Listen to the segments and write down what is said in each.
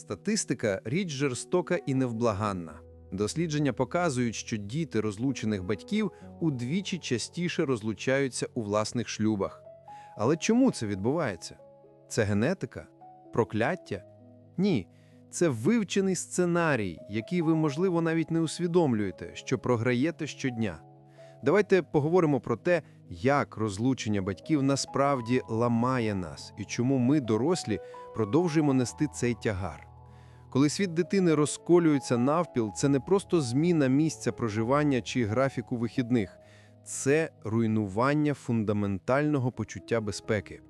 Статистика річ жорстока і невблаганна. Дослідження показують, що діти розлучених батьків удвічі частіше розлучаються у власних шлюбах. Але чому це відбувається? Це генетика? Прокляття? Ні, це вивчений сценарій, який ви, можливо, навіть не усвідомлюєте, що програєте щодня. Давайте поговоримо про те, як розлучення батьків насправді ламає нас і чому ми, дорослі, продовжуємо нести цей тягар. Коли світ дитини розколюється навпіл, це не просто зміна місця проживання чи графіку вихідних, це руйнування фундаментального почуття безпеки.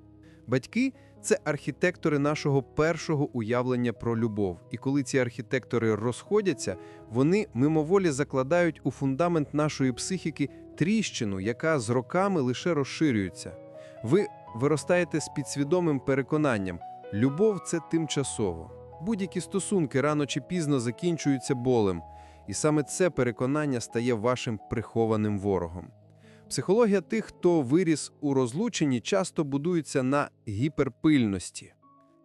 Батьки це архітектори нашого першого уявлення про любов, і коли ці архітектори розходяться, вони мимоволі закладають у фундамент нашої психіки тріщину, яка з роками лише розширюється. Ви виростаєте з підсвідомим переконанням, любов це тимчасово. Будь-які стосунки рано чи пізно закінчуються болем, і саме це переконання стає вашим прихованим ворогом. Психологія тих, хто виріс у розлученні, часто будується на гіперпильності.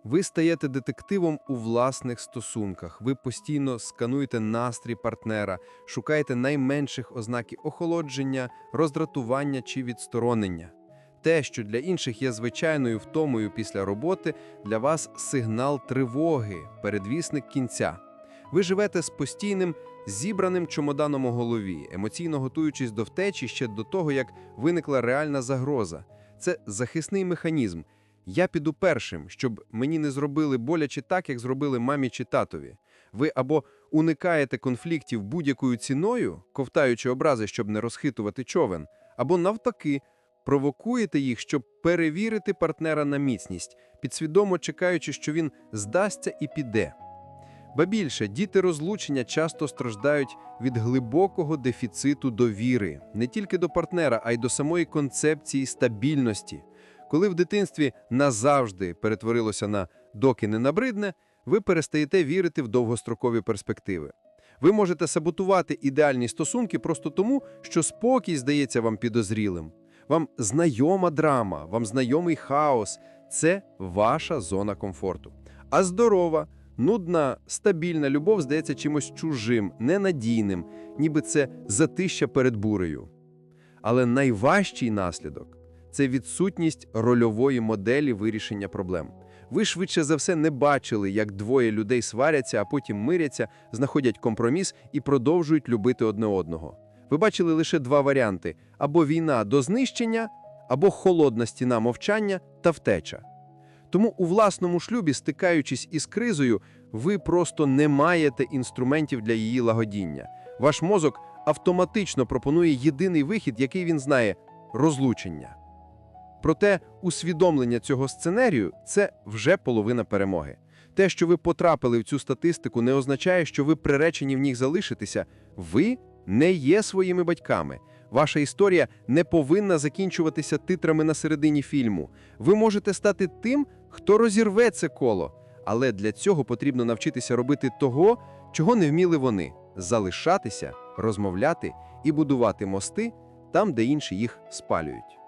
Ви стаєте детективом у власних стосунках. Ви постійно скануєте настрій партнера, шукаєте найменших ознаки охолодження, роздратування чи відсторонення. Те, що для інших є звичайною втомою після роботи, для вас сигнал тривоги, передвісник кінця. Ви живете з постійним зібраним чемоданом у голові, емоційно готуючись до втечі ще до того, як виникла реальна загроза. Це захисний механізм. Я піду першим, щоб мені не зробили боляче так, як зробили мамі чи татові. Ви або уникаєте конфліктів будь-якою ціною, ковтаючи образи, щоб не розхитувати човен, або навпаки, провокуєте їх, щоб перевірити партнера на міцність, підсвідомо чекаючи, що він здасться і піде. Ба більше, діти розлучення часто страждають від глибокого дефіциту довіри не тільки до партнера, а й до самої концепції стабільності. Коли в дитинстві назавжди перетворилося на доки не набридне, ви перестаєте вірити в довгострокові перспективи. Ви можете саботувати ідеальні стосунки просто тому, що спокій здається вам підозрілим. Вам знайома драма, вам знайомий хаос це ваша зона комфорту. А здорова, нудна, стабільна любов здається чимось чужим, ненадійним, ніби це затища перед бурею. Але найважчий наслідок це відсутність рольової моделі вирішення проблем. Ви швидше за все не бачили, як двоє людей сваряться, а потім миряться, знаходять компроміс і продовжують любити одне одного. Ви бачили лише два варіанти: або війна до знищення, або холодна стіна мовчання та втеча. Тому у власному шлюбі, стикаючись із кризою, ви просто не маєте інструментів для її лагодіння. Ваш мозок автоматично пропонує єдиний вихід, який він знає розлучення. Проте усвідомлення цього сценарію це вже половина перемоги. Те, що ви потрапили в цю статистику, не означає, що ви приречені в них залишитися. Ви не є своїми батьками. Ваша історія не повинна закінчуватися титрами на середині фільму. Ви можете стати тим, хто розірве це коло. Але для цього потрібно навчитися робити того, чого не вміли вони залишатися, розмовляти і будувати мости там, де інші їх спалюють.